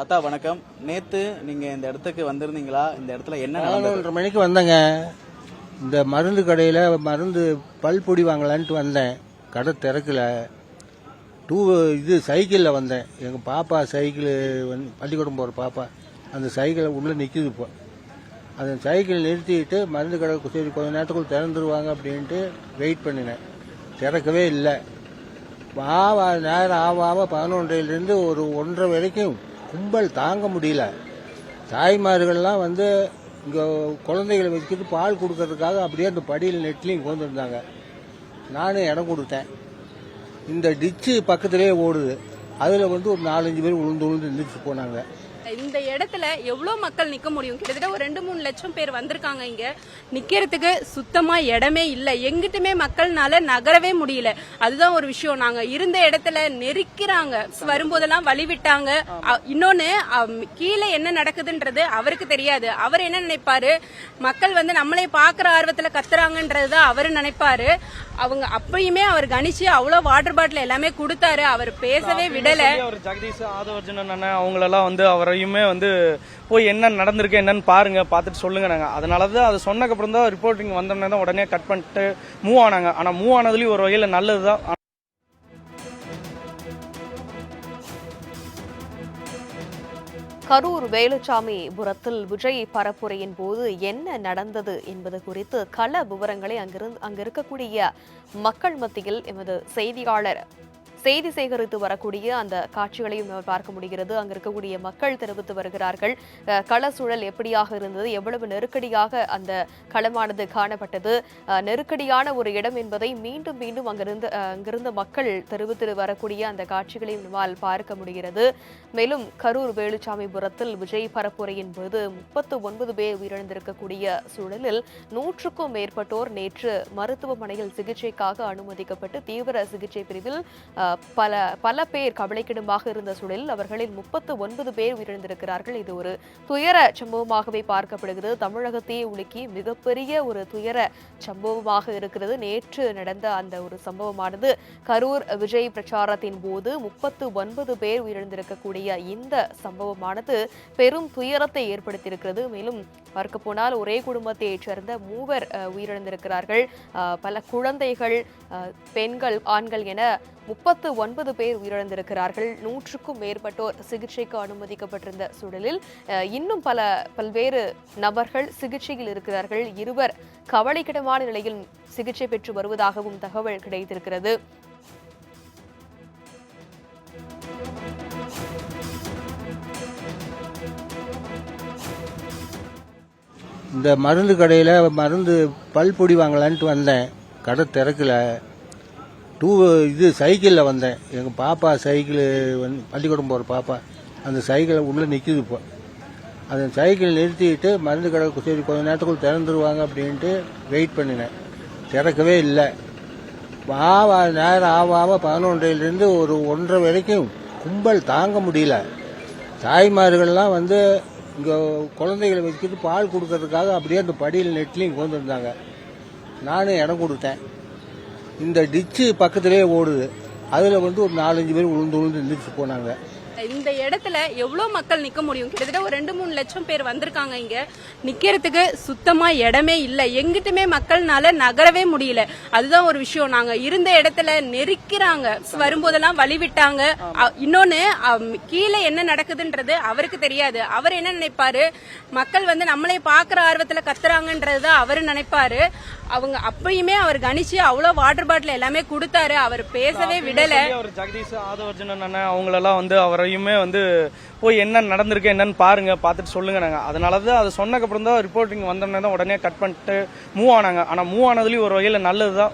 அத்தா வணக்கம். நேத்து நீங்க இந்த இடத்துக்கு வந்திருந்தீங்களா? இந்த இடத்துல என்ன பதினொன்றரை மணிக்கு வந்தேங்க. இந்த மருந்து கடையில் மருந்து பல் பொடி வாங்கலான்ட்டு வந்தேன். கடை திறக்கல. டூ இது சைக்கிளில் வந்தேன். எங்கள் பாப்பா சைக்கிள் வந்து பள்ளிக்கூடம் போகிற பாப்பா அந்த சைக்கிள் உள்ளே நிற்கிது இப்போ. அந்த சைக்கிள் நிறுத்திட்டு மருந்து கடை சரி கொஞ்ச நேரத்துக்குள்ள திறந்துருவாங்க அப்படின்ட்டு வெயிட் பண்ணினேன். திறக்கவே இல்லை. ஆவா நேரம் ஆவ ஆவ பதினொன்றையிலேருந்து ஒரு ஒன்றரை வரைக்கும் கும்பல் தாங்க முடியல. தாய்மார்கள்லாம் வந்து இங்கே குழந்தைகளை வச்சுக்கிட்டு பால் கொடுக்கறதுக்காக அப்படியே அந்த படியில் நெட்லையும் கொண்டு நானும் இடம் கொடுத்தேன். இந்த டிச்சு பக்கத்துலேயே ஓடுது. அதில் வந்து ஒரு நாலஞ்சு பேர் உளுந்து உளுந்து நின்றுச்சு போனாங்க. இந்த இடத்துல எவ்வளோ மக்கள் நிற்க முடியும்? கிட்டத்தட்ட ஒரு ரெண்டு மூணு லட்சம் பேர் வந்திருக்காங்க இங்கே. நிற்கிறதுக்கு சுத்தமாக இடமே இல்லை. எங்கிட்டுமே மக்கள்னால நகரவே முடியல. அதுதான் ஒரு விஷயம். நாங்கள் இருந்த இடத்துல நெருக்கிறாங்க. வரும்போதெல்லாம் வழி விட்டாங்க இன்னொன்று கீழே என்ன நடக்குதுன்றது அவருக்கு தெரியாது. அவர் என்ன நினைப்பாரு? மக்கள் வந்து நம்மளே பார்க்குற ஆர்வத்தில் கத்துறாங்கன்றது தான் அவர் நினைப்பாரு. அவங்க அப்பயுமே அவர் கணிச்சு அவ்வளவு வாட்டர் பாட்டில் எல்லாமே கொடுத்தாரு. அவர் பேசவே விடல. அவர் ஜெகதீஷ் ஆதவர்ஜன் அண்ணன் அவங்களெல்லாம் வந்து அவரையுமே வந்து போய் என்ன நடந்திருக்கு என்னன்னு பாருங்க பார்த்துட்டு சொல்லுங்க நாங்க. அதனால தான் அது சொன்னதுக்கப்புறம் தான் ரிப்போர்ட்டிங் வந்தோடனே தான் உடனே கட் பண்ணிட்டு மூவ் ஆனாங்க. ஆனா மூவ் ஆனதுலயும் ஒரு வகையில நல்லதுதான். கரூர் வேலுச்சாமிபுரத்தில் விஜய் பரப்புரையின் போது என்ன நடந்தது என்பது குறித்து கள விவரங்களை அங்கிருந்து அங்கிருக்கக்கூடிய மக்கள் மத்தியில் எமது செய்தியாளர் செய்தி சேகரித்து வரக்கூடிய அந்த காட்சிகளையும் பார்க்க முடிகிறது. அங்கு இருக்கக்கூடிய மக்கள் தெரிவித்து வருகிறார்கள். கள சூழல் எப்படியாக இருந்தது? எவ்வளவு நெருக்கடியாக அந்த களமானது காணப்பட்டது? நெருக்கடியான ஒரு இடம் என்பதை மீண்டும் மீண்டும் அங்கிருந்து அங்கிருந்த மக்கள் தெரிவித்து வரக்கூடிய அந்த காட்சிகளையும் நம்மால் பார்க்க முடிகிறது. மேலும் கரூர் வேலுச்சாமிபுரத்தில் விஜய் பரப்புரையின் போது முப்பத்து ஒன்பது பேர் உயிரிழந்திருக்கக்கூடிய சூழலில் நூற்றுக்கும் மேற்பட்டோர் நேற்று மருத்துவமனையில் சிகிச்சைக்காக அனுமதிக்கப்பட்டு தீவிர சிகிச்சை பிரிவில் பல பல பேர் கவலைக்கிடமாக இருந்த சூழலில் அவர்களில் முப்பத்து ஒன்பது பேர் உயிரிழந்திருக்கிறார்கள். இது ஒரு துயர சம்பவமாகவே பார்க்கப்படுகிறது. தமிழகத்தையே உலுக்கி மிகப்பெரிய ஒரு துயர சம்பவமாக இருக்கிறது. நேற்று நடந்த அந்த ஒரு சம்பவமானது கரூர் விஜய் பிரச்சாரத்தின் போது முப்பத்து ஒன்பது பேர் உயிரிழந்திருக்கக்கூடிய இந்த சம்பவமானது பெரும் துயரத்தை ஏற்படுத்தியிருக்கிறது. மேலும் பார்க்க போனால் ஒரே குடும்பத்தைச் சேர்ந்த மூவர் உயிரிழந்திருக்கிறார்கள். பல குழந்தைகள் பெண்கள் ஆண்கள் என முப்பத்து ஒன்பது பேர் உயிரிழந்திருக்கிறார்கள். நூற்றுக்கும் மேற்பட்டோர் சிகிச்சைக்கு அனுமதிக்கப்பட்டிருந்த சூழலில் இன்னும் பல பல்வேறு நபர்கள் சிகிச்சையில் இருக்கிறார்கள். இருவர் கவலைக்கிடமான நிலையில் சிகிச்சை பெற்று வருவதாகவும் தகவல் கிடைத்திருக்கிறது. இந்த மருந்து கடையில் மருந்து பல் பொடி வாங்கலான்ட்டு வந்தேன். கடை திறக்கல. டூ இது சைக்கிளில் வந்தேன். எங்கள் பாப்பா சைக்கிள் வந்து பள்ளிக்கூடம் போகிற பாப்பா அந்த சைக்கிளை உள்ளே நிற்கிது இப்போ. அந்த சைக்கிள் நிறுத்திட்டு மருந்து கடை சரி கொஞ்ச நேரத்துக்குள்ள திறந்துருவாங்க அப்படின்ட்டு வெயிட் பண்ணினேன். திறக்கவே இல்லை. ஆவா நேரம் ஆவ பதினொன்றையிலேருந்து ஒரு ஒன்றரை வரைக்கும் கும்பல் தாங்க முடியல. தாய்மார்கள்லாம் வந்து இங்கே குழந்தைகளை வச்சுக்கிட்டு பால் கொடுக்கறதுக்காக அப்படியே அந்த படியில் நெட்லையும் கொண்டு வந்தாங்க. நானும் இடம் கொடுத்தேன். இந்த டிச்சு பக்கத்துலேயே ஓடுது. அதில் வந்து ஒரு நாலஞ்சு பேர் உளுந்து உளுந்து நின்றுச்சு போனாங்க. இந்த இடத்துல எவ்வளவு மக்கள் நிக்க முடியும்? கிட்டத்தட்ட ஒரு ரெண்டு மூணு லட்சம் பேர் வந்திருக்காங்க இங்க. நிக்கிறதுக்கு சுத்தமா இடமே இல்ல. எங்கிட்டுமே மக்கள்னால நகரவே முடியல. அதுதான் ஒரு விஷயம். நாங்க இருந்த இடத்துல நெருக்கிறாங்க. வரும்போதெல்லாம் வழி விட்டாங்க அம், கீழே என்ன நடக்குதுன்றது அவருக்கு தெரியாது. அவர் என்ன நினைப்பாரு? மக்கள் வந்து நம்மளே பாக்குற ஆர்வத்துல கத்துறாங்கன்றதுதான் அவரு நினைப்பாரு. அவங்க அப்பயுமே அவர் கணிச்சு அவ்வளவு வாட்டர் பாட்டில் எல்லாமே கொடுத்தாரு. அவர் பேசவே விடல. அவர் ஜெகதீஷ் ஆதவர்ஜன் அவங்களெல்லாம் வந்து அவரையுமே வந்து போய் என்ன நடந்திருக்கு? என்னன்னு பாருங்க பார்த்துட்டு சொல்லுங்க நாங்கள் அதனால தான் அது சொன்னக்கப்புறம் தான் ரிப்போர்ட்டிங் வந்தோடனே தான் உடனே கட் பண்ணிட்டு மூவ் ஆனாங்க. ஆனால் மூவ் ஆனதுலேயும் ஒரு வகையில நல்லதுதான்.